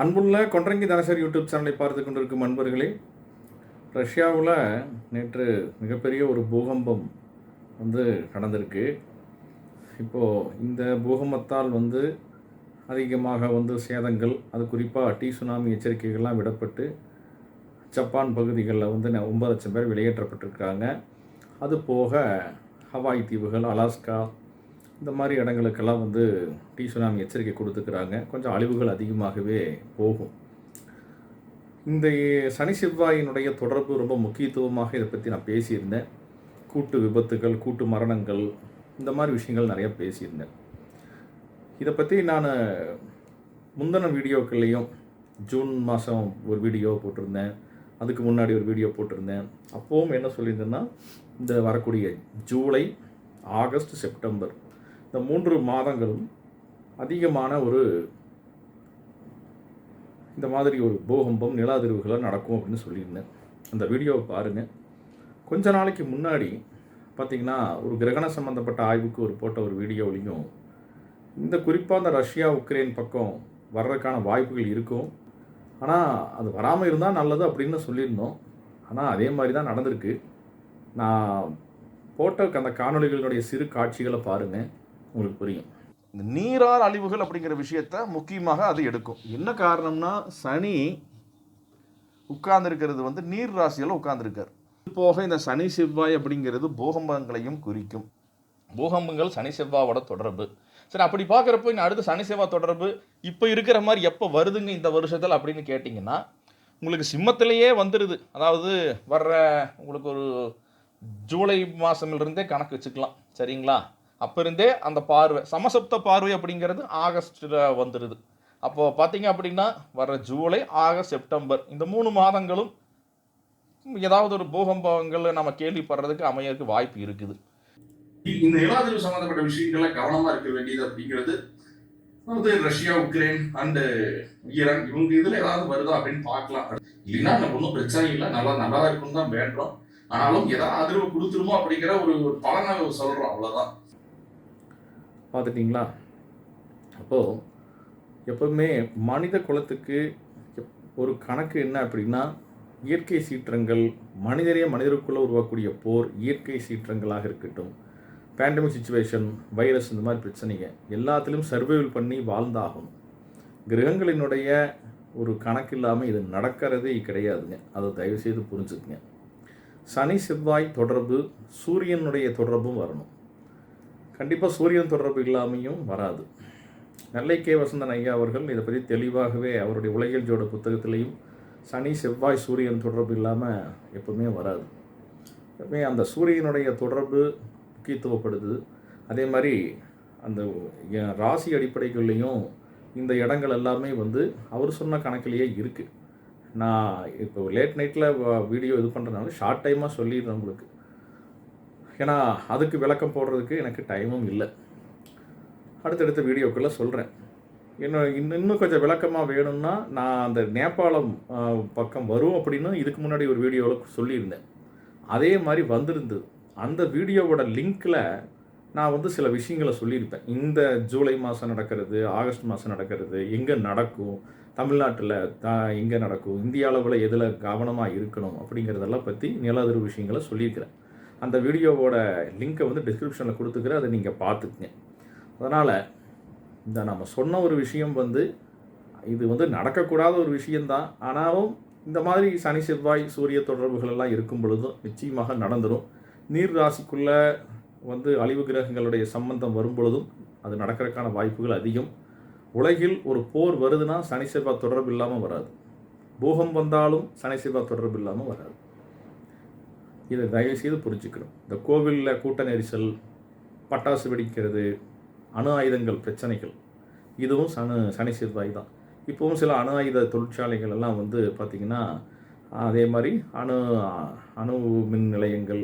அன்புள்ள கொன்றங்கி தனசர் யூடியூப் சேனலை பார்த்து கொண்டிருக்கும் அன்பர்களே ரஷ்யாவில் நேற்று மிகப்பெரிய ஒரு பூகம்பம் வந்து நடந்திருக்கு. இப்போது இந்த பூகம்பத்தால் வந்து அதிகமாக வந்து சேதங்கள் அது குறிப்பாக டி சுனாமி எச்சரிக்கைகள்லாம் விடப்பட்டு ஜப்பான் பகுதிகளில் வந்து ஒன்பது லட்சம் பேர் வெளியேற்றப்பட்டிருக்காங்க. அது போக ஹவாய் தீவுகள் அலாஸ்கா இந்த மாதிரி இடங்களுக்கெல்லாம் வந்து டி சுனாமி எச்சரிக்கை கொடுத்துக்கிறாங்க. கொஞ்சம் அழிவுகள் அதிகமாகவே போகும். இந்த சனி செவ்வாயினுடைய தொடர்பு ரொம்ப முக்கியத்துவமாக இதை பற்றி நான் பேசியிருந்தேன். கூட்டு விபத்துகள் கூட்டு மரணங்கள் இந்த மாதிரி விஷயங்கள் நிறைய பேசியிருந்தேன். இதை பற்றி நான் முந்தின வீடியோக்கள்லேயும் ஜூன் மாதம் ஒரு வீடியோ போட்டிருந்தேன். அதுக்கு முன்னாடி ஒரு வீடியோ போட்டிருந்தேன். அப்போவும் என்ன சொல்லியிருந்தேன்னா இந்த வரக்கூடிய ஜூலை ஆகஸ்ட் செப்டம்பர் இந்த மூன்று மாதங்களும் அதிகமான ஒரு இந்த மாதிரி ஒரு பூகம்பம் நில நடக்கும் அப்படின்னு சொல்லியிருந்தேன். அந்த வீடியோவை பாருங்கள் கொஞ்ச நாளைக்கு முன்னாடி பார்த்திங்கன்னா ஒரு கிரகண சம்மந்தப்பட்ட ஆய்வுக்கு ஒரு போட்ட ஒரு வீடியோவிலையும் இந்த குறிப்பாக அந்த ரஷ்யா உக்ரைன் பக்கம் வர்றதுக்கான வாய்ப்புகள் இருக்கும். ஆனால் அது வராமல் இருந்தால் நல்லது அப்படின்னு சொல்லியிருந்தோம். ஆனால் அதே மாதிரி தான் நடந்திருக்கு. நான் போட்ட அந்த காணொளிகளினுடைய சிறு காட்சிகளை பாருங்கள் உங்களுக்கு புரியும். இந்த நீரால் அழிவுகள் அப்படிங்கிற விஷயத்த முக்கியமாக அது எடுக்கும். என்ன காரணம்னா சனி உட்கார்ந்துருக்கிறது வந்து நீர் ராசியில் உட்கார்ந்துருக்கார். போக இந்த சனி செவ்வாய் அப்படிங்கிறது பூகம்பங்களையும் குறிக்கும். பூகம்பங்கள் சனி செவ்வாயோட தொடர்பு. சரி அப்படி பார்க்குறப்போ இன்னும் அடுத்து சனி செவ்வாய் தொடர்பு இப்போ இருக்கிற மாதிரி எப்போ வருதுங்க இந்த வருஷத்தில் அப்படின்னு கேட்டிங்கன்னா உங்களுக்கு சிம்மத்திலேயே வந்துடுது அதாவது வர்ற உங்களுக்கு ஒரு ஜூலை மாதமிலிருந்தே கணக்கு வச்சுக்கலாம். சரிங்களா? அப்போ இருந்தே அந்த பார்வை சமசப்த பார்வை அப்படிங்கிறது ஆகஸ்டில் வந்துடுது அப்போது பார்த்தீங்க அப்படின்னா வர ஜூலை ஆகஸ்ட் செப்டம்பர் இந்த மூணு மாதங்களும் ஏதாவது ஒரு பூகம்பங்கள் நம்ம கேள்விப்படுறதுக்கு அமையறதுக்கு வாய்ப்பு இருக்குது. இந்த நிலாதிர்வு சம்பந்தப்பட்ட விஷயங்கள்ல கவனமா இருக்க வேண்டியது அப்படிங்கிறது வந்து ரஷ்யா உக்ரைன் அண்ட் ஈரான். இவங்க இதுல ஏதாவது வருதா அப்படின்னு பார்க்கலாம். இல்லைன்னா நம்ம ஒன்றும் பிரச்சனை இல்லை. நல்லா நல்லா இருக்கும்னு தான் வேண்டோம் ஆனாலும் ஏதாவது அதிர்வு கொடுத்துருமோ அப்படிங்கிற ஒரு ஒரு பலனை சொல்றோம். அவ்வளவுதான். பார்த்துட்டிங்களா? அப்போது எப்போவுமே மனித குலத்துக்கு எப்- ஒரு கணக்கு என்ன அப்படின்னா இயற்கை சீற்றங்கள் மனிதரே மனிதருக்குள்ளே உருவாக்கக்கூடிய போர் இயற்கை சீற்றங்களாக இருக்கட்டும். பேண்டமிக் சுச்சுவேஷன் வைரஸ் இந்த மாதிரி பிரச்சனைங்க எல்லாத்துலேயும் சர்வைவல் பண்ணி வாழ்ந்தாகணும். கிரகங்களினுடைய ஒரு கணக்கு இல்லாமல் இது நடக்கிறதே கிடையாதுங்க. அதை தயவுசெய்து புரிஞ்சுக்குங்க. சனி செவ்வாய் தொடர்பு சூரியனுடைய தொடர்பும் வரணும். கண்டிப்பாக சூரியன் தொடர்பு இல்லாமையும் வராது. நெல்லை கே. வசந்தன் ஐயா அவர்கள் இதை பற்றி தெளிவாகவே அவருடைய உலகியல் ஜோட புத்தகத்திலையும் சனி செவ்வாய் சூரியன் தொடர்பு இல்லாமல் எப்பவுமே வராது. எப்பவுமே அந்த சூரியனுடைய தொடர்பு முக்கியத்துவப்படுது. அதே மாதிரி அந்த ராசி அடிப்படைகள்லையும் இந்த இடங்கள் எல்லாமே வந்து அவர் சொன்ன கணக்கிலேயே இருக்குது நான் இப்போ லேட் நைட்டில் வீடியோ இது பண்ணுறதுனால ஷார்ட் டைமாக சொல்லிடுறேன் உங்களுக்கு. ஏன்னா அதுக்கு விளக்கம் போடுறதுக்கு எனக்கு டைமும் இல்லை. அடுத்தடுத்த வீடியோக்குள்ளே சொல்கிறேன் இன்னும் இன்னும் இன்னும் கொஞ்சம் விளக்கமாக வேணும்னா நான் அந்த நேபாளம் பக்கம் வரும் அப்படின்னு இதுக்கு முன்னாடி ஒரு வீடியோவில் சொல்லியிருந்தேன். அதே மாதிரி வந்திருந்தது அந்த வீடியோவோட லிங்க்கில் நான் வந்து சில விஷயங்களை சொல்லியிருப்பேன். இந்த ஜூலை மாதம் நடக்கிறது ஆகஸ்ட் மாதம் நடக்கிறது எங்கே நடக்கும் தமிழ்நாட்டில் த எங்கே நடக்கும் இந்திய அளவில் எதில் கவனமாக இருக்கணும் அப்படிங்கிறதெல்லாம் பற்றி நிலாதிரு விஷயங்களை சொல்லியிருக்கிறேன். அந்த வீடியோவோட லிங்க்கை வந்து டிஸ்கிரிப்ஷனில் கொடுத்துக்கிறேன். அதை நீங்கள் பார்த்துக்குங்க. அதனால் இந்த நம்ம சொன்ன ஒரு விஷயம் வந்து இது வந்து நடக்கக்கூடாத ஒரு விஷயந்தான் ஆனாலும் இந்த மாதிரி சனி செவ்வாய் சூரிய தொடர்புகள் எல்லாம் இருக்கும் பொழுதும் நிச்சயமாக நடந்துடும் நீர் ராசிக்குள்ளே வந்து அழிவு கிரகங்களுடைய சம்பந்தம் வரும் பொழுதும் அது நடக்கிறதுக்கான வாய்ப்புகள் அதிகம். உலகில் ஒரு போர் வருதுன்னா சனி செவ்வாய் தொடர்பு இல்லாமல் வராது. பூகம் வந்தாலும் சனி செவ்வாய் தொடர்பு இல்லாமல் வராது. இதை தயவுசெய்து புரிஞ்சுக்கணும். இந்த கோவிலில் கூட்ட நெரிசல் பட்டாசு வெடிக்கிறது அணு ஆயுதங்கள் பிரச்சனைகள் இதுவும் சனு சனி செவ்வாய் தான். இப்போவும் சில அணு ஆயுத தொழிற்சாலைகள் எல்லாம் வந்து பார்த்திங்கன்னா அதே மாதிரி அணு அணு மின் நிலையங்கள்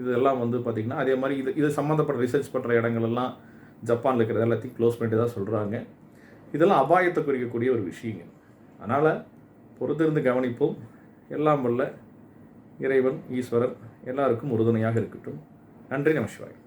இதெல்லாம் வந்து பார்த்திங்கன்னா அதே மாதிரி இது இது சம்மந்தப்பட்ட ரிசர்ச் பண்ணுற இடங்கள் எல்லாம் ஜப்பானில் இருக்கிறது எல்லாத்தையும் க்ளோஸ் பண்ணிட்டு தான் சொல்கிறாங்க இதெல்லாம் அபாயத்தை குறிக்கக்கூடிய ஒரு விஷயங்க அதனால் பொறுத்திருந்து கவனிப்போம். எல்லாம் வல்ல இறைவன் ஈஸ்வரர் எல்லாருக்கும் உறுதுணையாக இருக்கட்டும். நன்றி நமசிவாய்